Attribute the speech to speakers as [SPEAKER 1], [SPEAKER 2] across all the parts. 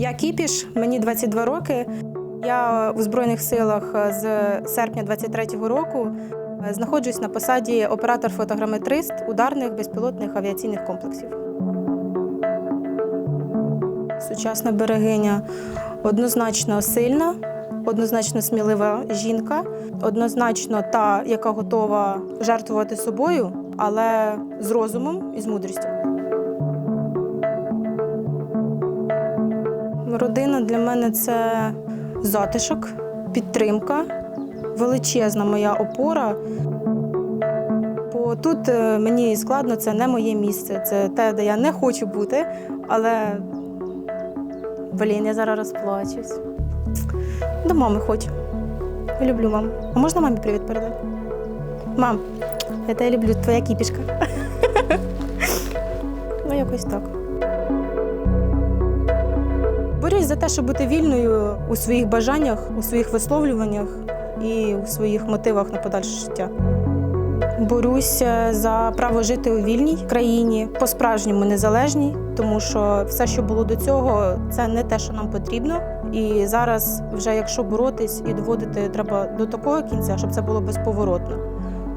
[SPEAKER 1] Я Кіпіш, мені 22 роки. Я у Збройних силах з серпня 23-го року е, знаходжусь на посаді оператор-фотограметрист ударних безпілотних авіаційних комплексів. Сучасна берегиня однозначно сильна, однозначно смілива жінка, однозначно та, яка готова жертвувати собою, але з розумом і з мудрістю. Родина для мене це затишок, підтримка, величезна моя опора. Бо тут е, мені складно, це не моє місце, це те, де я не хочу бути, але блін, я зараз розплачусь. До мами хочу. Люблю маму. А можна мамі привіт передати? Мам, я тебе люблю, твоя кіпішка. Ну, якось так. За те, щоб бути вільною у своїх бажаннях, у своїх висловлюваннях і у своїх мотивах на подальше життя. Борюся за право жити у вільній країні, по-справжньому незалежній, тому що все, що було до цього, це не те, що нам потрібно. І зараз, вже якщо боротись і доводити треба до такого кінця, щоб це було безповоротно.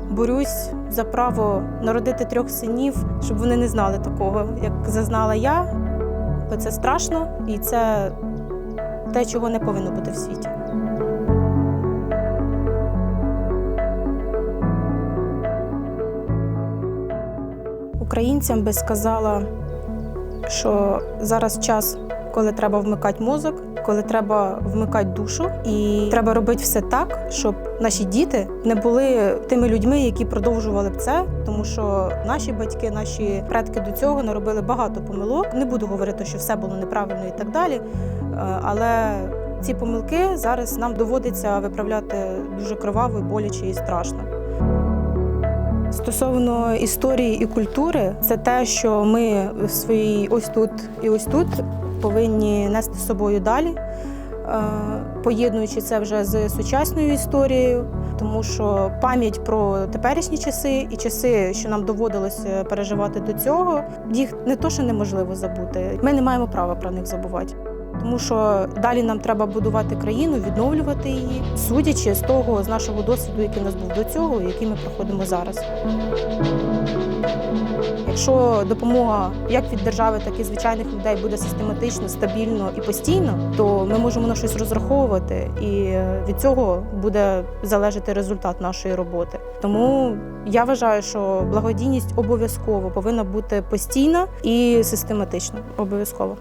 [SPEAKER 1] Борюсь за право народити трьох синів, щоб вони не знали такого, як зазнала я, бо це страшно і це те, чого не повинно бути в світі. Українцям би сказала, що зараз час, коли треба вмикати мозок, коли треба вмикати душу, і треба робити все так, щоб наші діти не були тими людьми, які продовжували б це, тому що наші батьки, наші предки до цього наробили багато помилок. Не буду говорити, що все було неправильно і так далі. Е, Але ці помилки зараз нам доводиться виправляти дуже криваво, і боляче і страшно. Стосовно історії і культури, це те, що ми в своїй ось тут і ось тут повинні нести з собою далі, е, поєднуючи це вже з сучасною історією, тому що пам'ять про теперішні часи і часи, що нам доводилося переживати до цього, їх не то, що неможливо забути. Ми не маємо права про них забувати. Тому що далі нам треба будувати країну, відновлювати її, судячи з того, з нашого досвіду, який у нас був до цього, який ми проходимо зараз. Якщо допомога як від держави, так і звичайних людей буде систематично, стабільно і постійно, то ми можемо на щось розраховувати, і від цього буде залежати результат нашої роботи. Тому я вважаю, що благодійність обов'язково повинна бути постійна і систематична. Обов'язково.